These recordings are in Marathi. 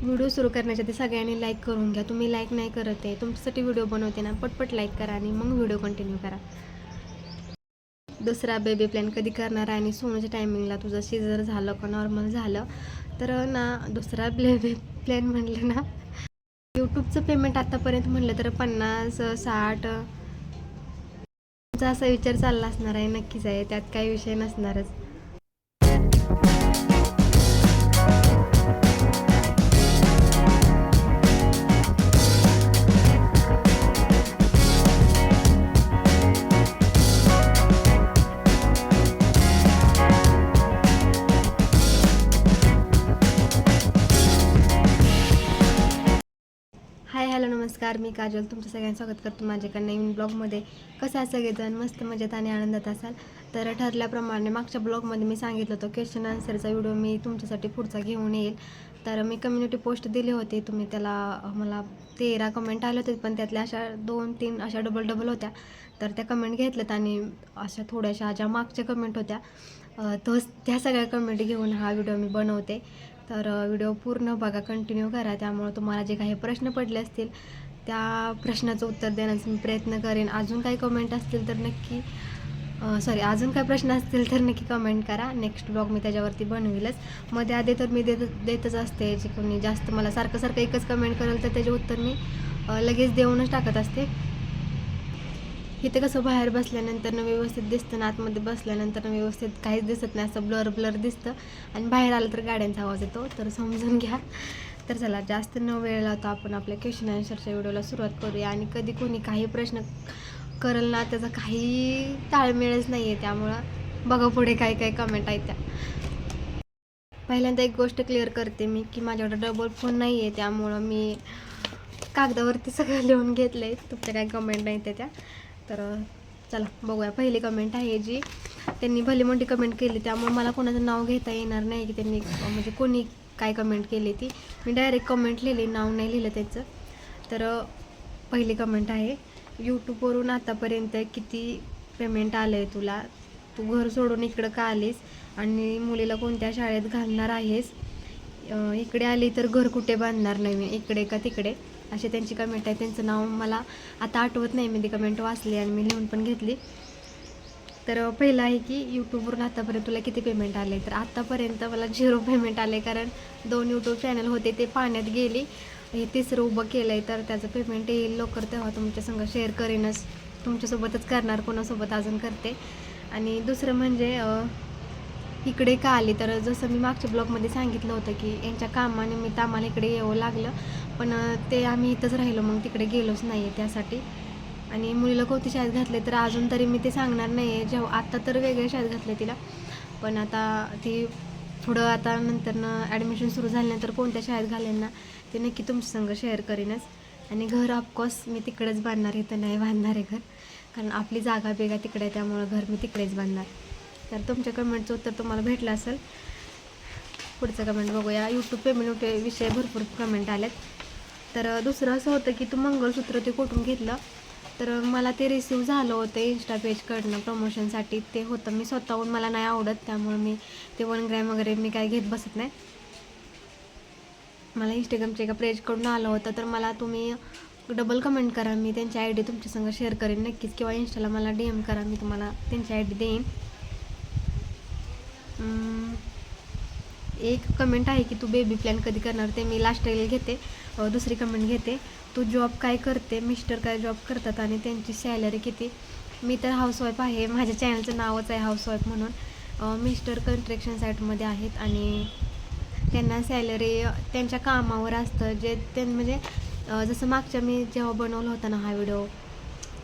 व्हिडिओ सुरू करण्याच्या आधी सगळ्यांनी लाईक करून घ्या. तुम्ही लाईक नाही करत आहे तुमच्यासाठी व्हिडिओ बनवते ना पटपट लाईक करा आणि मग व्हिडिओ कंटिन्यू करा. दुसरा बेबी प्लॅन कधी करणार आहे आणि सोनूच्या टायमिंगला तुझं सिजर झालं का नॉर्मल झालं तर ना दुसरा बेबी प्लॅन म्हणलं ना यूट्यूबचं पेमेंट आतापर्यंत म्हणलं तर पन्नास साठ तुमचा असा विचार चालला असणार आहे नक्कीच आहे त्यात काही विषय नसणारच. नमस्कार मी काजल तुमचं सगळ्यांचं स्वागत करतो माझ्याकडे नवीन ब्लॉगमध्ये. कसं आहे सगळेजण? मस्त मजेत आणि आनंदात असाल? तर ठरल्याप्रमाणे मागच्या ब्लॉगमध्ये मी सांगितलं होतं क्वेश्चन आन्सरचा व्हिडिओ मी तुमच्यासाठी पुढचा घेऊन येईल. तर मी कम्युनिटी पोस्ट दिली होती तुम्ही त्याला मला तेरा कमेंट आले होते पण त्यातल्या अशा दोन तीन अशा डबल डबल होत्या. तर त्या कमेंट घेतल्यात आणि अशा थोड्याशा ज्या मागच्या कमेंट होत्या तो तोच त्या सगळ्या कमेंट घेऊन हा व्हिडिओ मी बनवते. तर व्हिडिओ पूर्ण बघा कंटिन्यू करा. त्यामुळे तुम्हाला जे काही प्रश्न पडले असतील त्या प्रश्नाचं उत्तर देण्याचा मी प्रयत्न करेन. अजून काही कमेंट असतील तर नक्की सॉरी अजून काय प्रश्न असतील तर नक्की कमेंट करा. नेक्स्ट ब्लॉग मी त्याच्यावरती बनविलच. मध्ये आधी तर मी देत देतच असते. जे कोणी जास्त मला सारखं सारखं एकच कमेंट करेल तर त्याचे उत्तर मी लगेच देऊनच टाकत असते. इथे कसं बाहेर बसल्यानंतर व्यवस्थित दिसतं ना आतमध्ये बसल्यानंतर व्यवस्थित काहीच दिसत नाही. असं ब्लर ब्लर दिसतं. आणि बाहेर आलं तर गाड्यांचा आवाज येतो. तर समजून घ्या. तर चला जास्त न वेळ लावता आपण आपल्या क्वेश्चन आन्सरच्या व्हिडिओला सुरुवात करूया. आणि कधी कोणी काही प्रश्न करेल ना त्याचा काही ताळमेळच नाही आहे त्यामुळं बघा पुढे काय काय कमेंट आहेत त्या. पहिल्यांदा एक गोष्ट क्लिअर करते मी की माझ्याकडे डबल फोन नाही आहे त्यामुळं मी कागदावरती सगळं लिहून घेतलं आहे तुमच्या काही कमेंट नाही त्या त्या. तर चला बघूया. पहिली कमेंट आहे जी त्यांनी भली मोठी कमेंट केली त्यामुळे मला कोणाचं नाव घेता येणार नाही की त्यांनी म्हणजे कोणी काय कमेंट केली ती. मी डायरेक्ट कमेंट लिहिली नाव नाही लिहिलं त्याचं. तर पहिली कमेंट आहे यूट्यूबवरून आतापर्यंत किती पेमेंट आलं आहे तुला? तू घर सोडून इकडं का आलीस? आणि मुलीला कोणत्या शाळेत घालणार आहेस? इकडे आली तर घर कुठे बांधणार नाही मी इकडे का तिकडे? अशी त्यांची कमेंट आहे. त्यांचं नाव मला आता आठवत नाही. मी ती कमेंट वाचली आणि मी लिहून पण घेतली. तर पहिलं आहे की यूट्यूबवरून आतापर्यंत तुला किती पेमेंट आले? तर आत्तापर्यंत मला झिरो पेमेंट आले कारण दोन यूट्यूब चॅनल होते. ते पाण्यात गेली. हे तिसरं उभं केलं आहे तर त्याचं पेमेंट येईल लवकर तेव्हा तुमच्या संग शेअर करेनच. तुमच्यासोबतच करणार कोणासोबत अजून करते. आणि दुसरं म्हणजे इकडे का आले? तर जसं मी मागच्या ब्लॉगमध्ये सांगितलं होतं की यांच्या कामानिमित्त आम्हाला इकडे यावं लागलं. पण ते आम्ही इथंच राहिलो मग तिकडे गेलोच नाही आहे त्यासाठी. आणि मुलीला कोणती शाळेत घातले? तर अजून तरी मी ते सांगणार नाही आहे जेव्हा आत्ता तर वेगळ्या शाळेत घातले तिला. पण आता ती पुढं आता नंतरनं ॲडमिशन सुरू झाल्यानंतर कोणत्या शाळेत घालेन ना ते नक्की तुमच्या संग शेअर करीनच. आणि घर ऑफकोर्स मी तिकडेच बांधणार इथं नाही बांधणार आहे घर. कारण आपली जागा बेगा तिकडे आहे त्यामुळं घर मी तिकडेच बांधणार. तर तुमच्या कमेंटचं उत्तर तुम्हाला भेटलं असेल. पुढचं कमेंट बघूया. यूट्यूब पेमेंट विषय भरपूर कमेंट आलेत. तर दुसरं असं होतं की तू मंगळसूत्र ते कुठून घेतलं? तर मला ते रिसीव झालं होतं इन्स्टा पेजकडनं प्रमोशनसाठी ते होतं मी स्वतःहून मला नाही आवडत त्यामुळे मी ते वन ग्रॅम वगैरे मी काय घेत बसत नाही. मला इंस्टाग्रामच्या एका पेजकडून आलं होतं तर मला तुम्ही डबल कमेंट करा. मी त्यांची आय डी तुमच्यासंग शेअर करेन नक्कीच. किंवा इंस्टाला मला डी एम करा. मी तुम्हाला त्यांची आय डी देईन. एक कमेंट आहे की तू बेबी प्लॅन कधी करणार ते मी लास्ट घेते. दुसरी कमेंट घेते. तू जॉब काय करते? मिस्टर काय जॉब करतात आणि त्यांची सॅलरी किती? मी तर हाऊसवाईफ आहे. माझ्या चॅनलचं नावच आहे हाऊसवाईफ म्हणून. मिस्टर कन्स्ट्रक्शन साईटमध्ये आहेत आणि त्यांना सॅलरी त्यांच्या कामावर असतं. जे त्यां म्हणजे जसं मागच्या मी जेव्हा बनवलं होता ना हा व्हिडिओ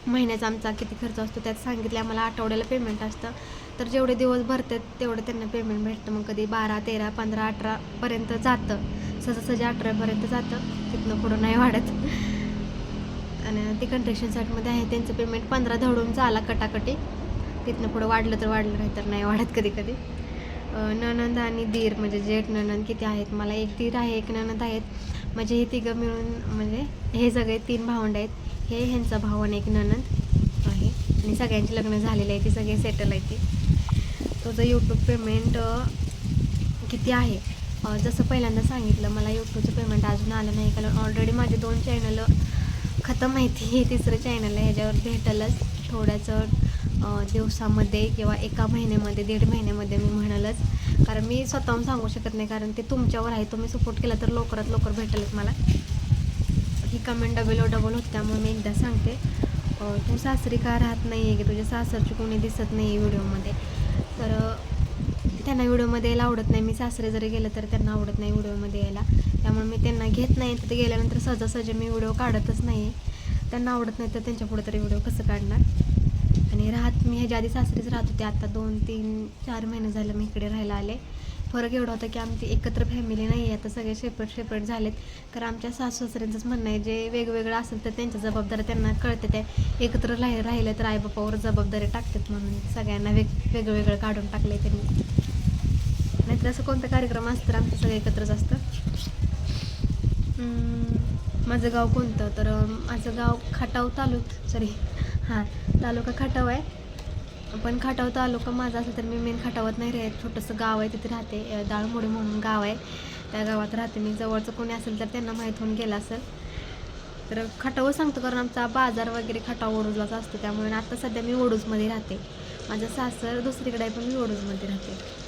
महिन्याचा आमचा किती खर्च असतो त्यात सांगितलं. आम्हाला आठवड्याला पेमेंट असतं. तर जेवढे दिवस भरतात तेवढं त्यांना पेमेंट भेटतं. मग कधी बारा तेरा पंधरा अठरापर्यंत जातं. सहजासहजी अठरापर्यंत जातं. तिथनं पुढं नाही वाढत. आणि ते कंट्रेक्शन साईटमध्ये आहे. त्यांचं पेमेंट पंधरा धडून झाला कटाकटी. तिथनं पुढं वाढलं तर वाढलं नाही तर नाही वाढत कधी कधी. ननंद आणि दीर म्हणजे जेठ ननंद किती आहेत? मला एक दीर आहे एक ननंद आहेत. म्हणजे हे तिघं मिळून म्हणजे हे सगळे तीन भावंड आहेत. हे ह्यांचा भाव आणि एक ननंद आहे. आणि सगळ्यांची लग्न झालेले आहे. ती सगळे सेटल आहेत ती. तुझं यूट्यूब पेमेंट किती आहे? जसं पहिल्यांदा सांगितलं मला यूट्यूबचं पेमेंट अजून आलं नाही कारण ऑलरेडी माझे दोन चॅनल खतम माहिती हे तिसरं चॅनल आहे ह्याच्यावर भेटलंच थोड्याच दिवसामध्ये किंवा एका महिन्यामध्ये दीड महिन्यामध्ये मी म्हणलंच. कारण मी स्वतःहून सांगू शकत नाही कारण ते तुमच्यावर आहे. तुम्ही सपोर्ट केला तर लवकरात लवकर भेटेलच मला. ही कमेंट डबल ओ डबल होती त्यामुळे मी एकदा सांगते. तू सासरी का राहत नाही आहे की तुझ्या सासरची कोणी दिसत नाही आहे व्हिडिओमध्ये तर त्यांना व्हिडिओमध्ये यायला आवडत नाही. मी सासरे जरी गेलं तर त्यांना आवडत नाही व्हिडिओमध्ये यायला. त्यामुळे मी त्यांना घेत नाही. तिथे गेल्यानंतर सहजासहजी मी व्हिडिओ काढतच नाही त्यांना आवडत नाही तर त्यांच्या पुढे तरी व्हिडिओ कसं काढणार? आणि राहत मी ह्याच्या आधी सासरीच राहत होते. आता दोन तीन चार महिने झालं मी इकडे राहायला आले. फरक एवढा होता की आमची एकत्र फॅमिली नाही आहे आता सगळे सेपरेट सेपरेट झालेत. कारण आमच्या सासू सासऱ्यांचंच म्हणणं आहे जे वेगवेगळं असेल तर त्यांच्या जबाबदाऱ्या त्यांना कळते. त्या एकत्र राहि राहिलं तर आईबापावर जबाबदारी टाकतात म्हणून सगळ्यांना वेग वेगवेगळं काढून टाकलं त्यांनी. नाहीतर असं कोणता कार्यक्रम असतं तर आमचं सगळं एकत्रच असतं. माझं गाव कोणतं? तर माझं गाव खाटाव तालुक सॉरी हां तालुका खाटाव आहे. पण खटाव तालुका माझा असला तर मी मेन खटावत नाही राहत. छोटंसं गाव आहे तिथे राहते. दाळमोडी म्हणून गाव आहे. त्या गावात राहते मी. जवळचं कोणी असेल तर त्यांना माहीत होऊन गेलं असेल. तर खटाव सांगतो कारण आमचा बाजार वगैरे खटाव ओडूजलाच असतो. त्यामुळे आता सध्या मी ओडूजमध्ये राहते. माझं सासर दुसरीकडे पण मी ओडूजमध्ये राहते.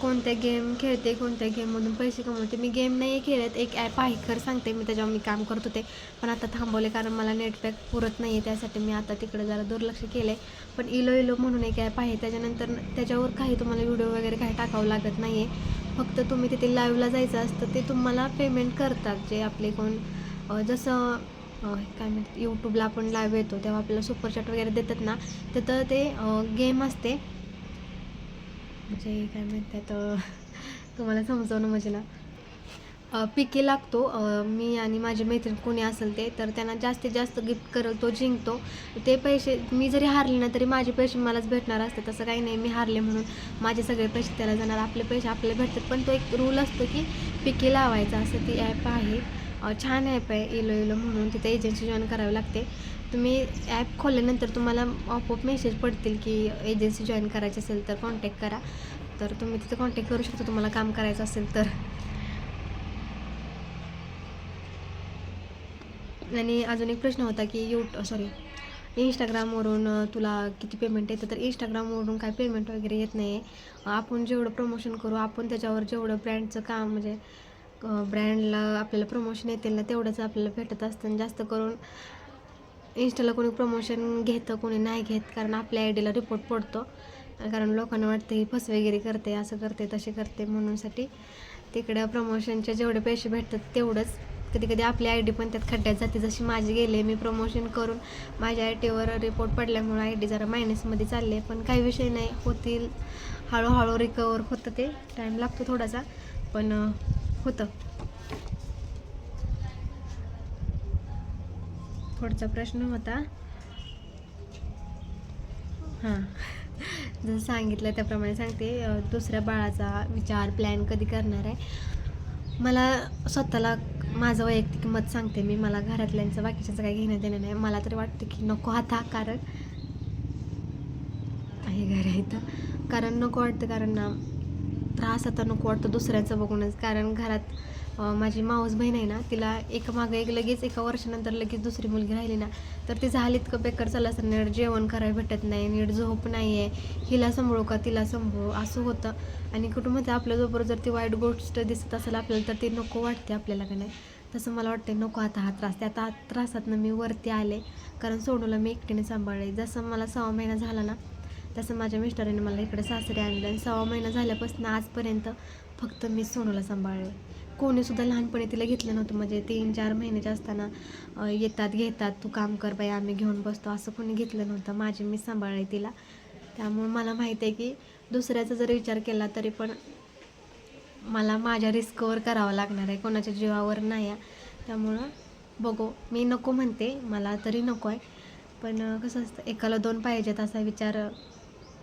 कोणत्या गेम खेळते कोणत्या गेममधून पैसे कमवते. मी गेम नाही खेळत एक ॲप आहे खरं सांगते मी त्याच्यावर मी काम करत होते. पण आता थांबवले कारण मला नेटपॅक पुरत नाही आहे त्यासाठी मी आता तिकडे जरा दुर्लक्ष केलं आहे पण इलो इलो म्हणून एक ॲप आहे त्याच्यानंतर त्याच्यावर काही तुम्हाला व्हिडिओ वगैरे काही टाकावं लागत नाही आहे फक्त तुम्ही तिथे लाईव्हला जायचं असतं ते तुम्हाला पेमेंट करतात. जे आपले कोण जसं काय म्हणतात यूट्यूबला आपण लाईव्ह येतो तेव्हा आपल्याला सुपरचॅट वगैरे देतात ना तर ते गेम असते. म्हणजे काय म्हणतात तुम्हाला समजवणं म्हणजे ना पिके लागतो. मी आणि माझी मैत्रीण कोणी असेल ते तर त्यांना जास्तीत जास्त गिफ्ट करल तो जिंकतो. ते पैसे मी जरी हारले ना तरी माझे पैसे मलाच भेटणार असते तसं काही नाही मी हारले म्हणून माझे सगळे पैसे त्याला जाणार. आपले पैसे आपल्याला भेटतात. पण तो एक रूल असतो की पिके लावायचा असं ती ॲप आहे. छान ॲप आहे इलो इलो म्हणून. तिथे एजन्सी जॉईन करावी लागते. तुम्ही ॲप खोलल्यानंतर तुम्हाला आपोआप मेसेज पडतील की एजन्सी जॉईन करायची असेल तर कॉन्टॅक्ट करा. तर तुम्ही तिथे कॉन्टॅक्ट करू शकता तुम्हाला काम करायचं असेल तर. आणि अजून एक प्रश्न होता की यू सॉरी इंस्टाग्रामवरून तुला किती पेमेंट येतं? तर इंस्टाग्रामवरून काय पेमेंट वगैरे येत नाही. आहे आपण जेवढं प्रमोशन करू आपण त्याच्यावर जेवढं ब्रँडचं काम म्हणजे ब्रँडला आपल्याला प्रमोशन येतील ना तेवढंच आपल्याला भेटत असतं. आणि जास्त करून इंस्टाला कोणी प्रमोशन घेतं कोणी नाही घेत कारण आपल्या आय डीला रिपोर्ट पडतो. कारण लोकांना वाटतं ही वगैरे करते असं करते तसे करते म्हणूनसाठी तिकडं प्रमोशनचे जेवढे पैसे भेटतात तेवढंच. कधी कधी आपली आय डी पण त्यात खड्ड्यात जाते. जशी माझी गेले मी प्रमोशन करून माझ्या आय टीवर रिपोर्ट पडल्यामुळे आय डी जरा मायनसमध्ये चालले. पण काही विषय नाही होतील. हळूहळू रिकवर होतं ते. टाईम लागतो थोडासा पण होतं. पुढचा प्रश्न होता. हां. जसं सांगितलं त्याप्रमाणे सांगते दुसऱ्या बाळाचा विचार प्लॅन कधी करणार आहे. मला स्वतःला माझं वैयक्तिक मत सांगते मी मला घरातल्यांचं बाकीच्याचं काही घेणं देणं नाही. मला तरी वाटतं की नको आता कारण आहे घर इथं. कारण नको वाटतं कारण ना त्रास आता नको वाटतं दुसऱ्याचं बघूनच. कारण घरात माझी माऊस बहीण आहे ना तिला एकामागं एक लगेच एका वर्षानंतर लगेच दुसरी मुलगी राहिली ना तर ती झाली इतकं बेकार चाललं असं नीट जेवण करायला भेटत नाही नीट झोप नाही आहे हिला सांभाळू का तिला सांभाळू असं होतं. आणि कुटुंबात आपल्याबरोबर जर ती वाईट गोष्ट दिसत असेल आपल्याला तर ती नको वाटते आपल्याला का नाही. तसं मला वाटते नको आता हा त्रास त्या आता त्रासातनं मी वरती आले कारण सोनूला मी एकटीने सांभाळले. जसं मला सहा महिना झाला ना तसं माझ्या मिस्टरांनी मला इकडे सासरे आणलं. आणि सहा महिना झाल्यापासून आजपर्यंत फक्त मी सोनूला सांभाळले. कोणीसुद्धा लहानपणी तिला घेतलं नव्हतं. म्हणजे तीन चार महिन्याचे असताना येतात घेतात तू काम कर बाई आम्ही घेऊन बसतो. असं कोणी घेतलं नव्हतं. माझी मी सांभाळले तिला. त्यामुळे मला माहिती आहे की दुसऱ्याचा जर विचार केला तरी पण मला माझ्या रिस्कवर करावं लागणार आहे. कोणाच्या जीवावर नाही आहे. त्यामुळं बघू. मी नको म्हणते. मला तरी नको आहे पण कसं असतं एकाला दोन पाहिजेत असा विचार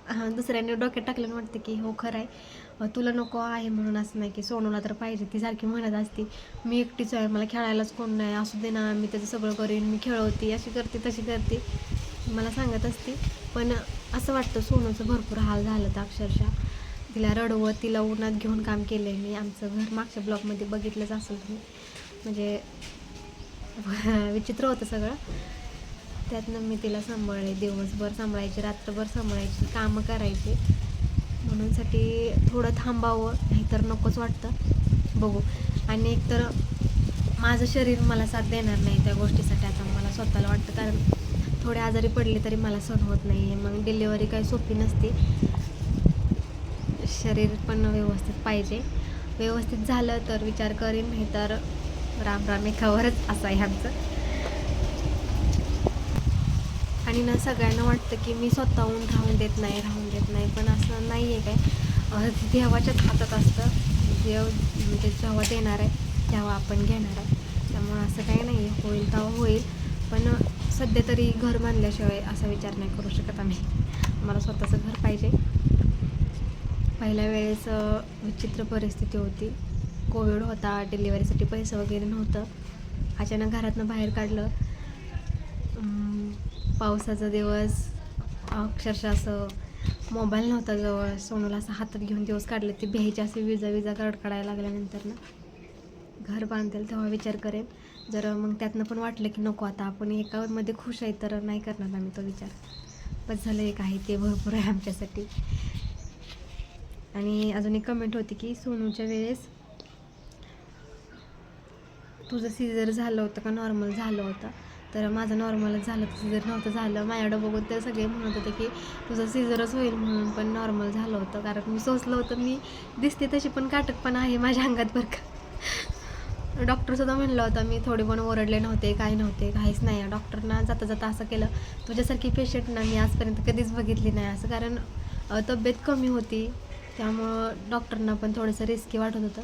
दुसऱ्याने डोक्यात टाकल्यानं वाटतं की हो खरं आहे तुला नको आहे म्हणून असं नाही की सोनूला तर पाहिजे ती सारखी म्हणत असते मी एकटीच आहे मला खेळायलाच कोण नाही असू दे ना मी त्याचं सगळं करेन मी खेळवते अशी करते तशी करते. मला सांगत असते. पण असं वाटतं सोनूचं भरपूर हाल झालं तर अक्षरशः. तिला रडवत तिला उन्हात घेऊन काम केलं आहे मी आमचं घर मागच्या ब्लॉकमध्ये बघितलंच असेल तुम्ही. म्हणजे विचित्र होतं सगळं. त्यातनं मी तिला सांभाळले दिवसभर सांभाळायची रात्रभर सांभाळायची कामं करायची. म्हणूनसाठी थोडं थांबावं नाहीतर नकोच वाटतं. बघू. आणि एकतर माझं शरीर मला साथ देणार नाही त्या गोष्टीसाठी. आता मला स्वतःला वाटतं कारण थोडे आजारी पडले तरी मला सण होत नाही आहे मग डिलिव्हरी काही सोपी नसते. शरीर पण व्यवस्थित पाहिजे. व्यवस्थित झालं तर विचार करीन नाही तर राम राम एकावरच असं आहे आमचं. आणि ना सगळ्यांना वाटतं की मी स्वतःहून राहून देत नाही राहून देत नाही. पण असं नाही आहे काय देवाच्याच हातात असतं देव म्हणजे जेव्हा देणार आहे तेव्हा आपण घेणार आहे. त्यामुळं असं काही नाही आहे होईल तेव्हा होईल. पण सध्या तरी घर बांधल्याशिवाय असा विचार नाही करू शकत आम्ही. मला स्वतःचं घर पाहिजे. पहिल्या वेळेस विचित्र परिस्थिती होती. कोविड होता डिलिव्हरीसाठी पैसे वगैरे नव्हतं. अचानक घरातनं बाहेर काढलं. पावसाचा दिवस अक्षरशः असं मोबाईल नव्हता जवळ. सोनूला असं हातात घेऊन दिवस काढले ते भ्यायचे असे विजा विजा कडकडायला लागल्यानंतर ना. घर बांधेल तेव्हा विचार करेन. जर मग त्यातनं पण वाटलं की नको आता आपण एकामध्ये खुश आहे तर नाही करणार आम्ही तो विचार. बस झालं एक आहे ते भरपूर आहे आमच्यासाठी. आणि अजून एक कमेंट होती की सोनूच्या वेळेस तुझं सीझर झालं होतं का? नॉर्मल झालं होतं. तर माझं नॉर्मलच झालं तर नव्हतं झालं माझ्याकडं बघून तर सगळे म्हणत होते की तुझं सीझरच होईल म्हणून पण नॉर्मल झालं होतं कारण मी सोचलं होतं मी दिसते तशी पण काटकपणा आहे माझ्या अंगात बरं का. डॉक्टरसुद्धा म्हणलं होतं मी थोडे पण ओरडले नव्हते काय नव्हते काहीच नाही. डॉक्टरना जाता जाता असं केलं तुझ्यासारखी पेशंट ना मी आजपर्यंत कधीच बघितली नाही. असं कारण तब्येत कमी होती त्यामुळं डॉक्टरना पण थोडंसं रिस्की वाटत होतं.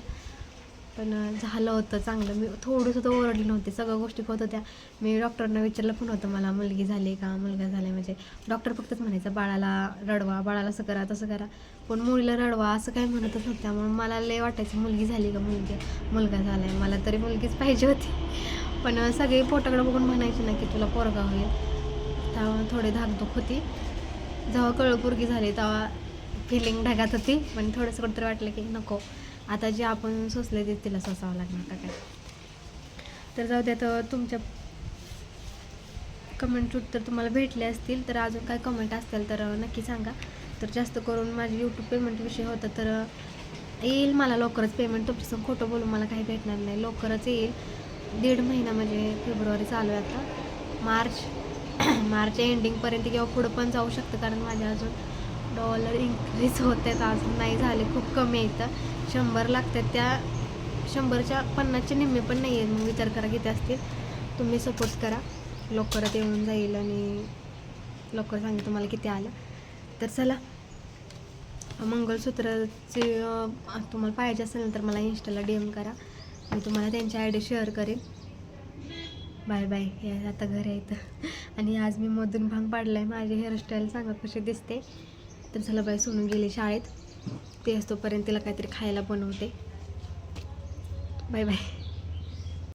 पण झालं होतं चांगलं. मी थोडंसुद्धा ओरडले नव्हते. सगळ्या गोष्टी होत होत्या. मी डॉक्टरना विचारलं पण होतं मला मुलगी झाली का? मुलगा झाला म्हणजे डॉक्टर फक्तच म्हणायचं बाळाला रडवा बाळाला असं करा तसं करा. पण मुलीला रडवा असं काही म्हणतच नव्हत्या मग मला लय वाटायचं मुलगी झाली का मुलगी? मुलगा झाला आहे मला तरी मुलगीच पाहिजे होती. पण सगळे पोटाकडे बघून म्हणायचे ना की तुला पोरगा होईल. तेव्हा थोडी धाकधूक होती. जेव्हा कळपुरगी झाली तेव्हा फिलिंग ढगात होती. पण थोडंसं कुठंतरी वाटलं की नको. आता जे आपण सोसले ते तिला सोसावं लागणार का काय? तर जाऊ द्या तर तुमच्या कमेंट उत्तर तुम्हाला भेटले असतील तर अजून काय कमेंट असतील तर नक्की सांगा. तर जास्त करून माझी यूट्यूब पेमेंट विषय होता तर येईल मला लवकरच पेमेंट तुमच्यासंग खोटं बोलून मला काही भेटणार नाही. लवकरच येईल. दीड महिना म्हणजे फेब्रुवारी चालू आहे आता. मार्च मार्च एंडिंगपर्यंत किंवा पुढं पण जाऊ शकतं कारण माझ्या अजून डॉलर इन्क्रीज होत आहेत अजून नाही झाले खूप कमी आहेत शंभर लागतात. त्या शंभरच्या पन्नासचे निम्मे पण नाही आहेत. मग विचार करा किती असतील. तुम्ही सपोर्ट करा. लवकरात येऊन जाईल आणि लवकर सांगेल तुम्हाला किती आलं. तर चला. मंगळसूत्राचे तुम्हाला पाहिजे असेल तर मला इंस्टाला डी एम करा. मी तुम्हाला त्यांची आय डी शेअर करेन. बाय बाय हे आता घर येतं आणि आज मी मधून भांग पाडला आहे माझी हेअरस्टाईल सांगा कशी दिसते. तर चला बाय सोनून गेले शाळेत. ते असतोपर्यंत तिला काहीतरी खायला बनवते. Bye bye.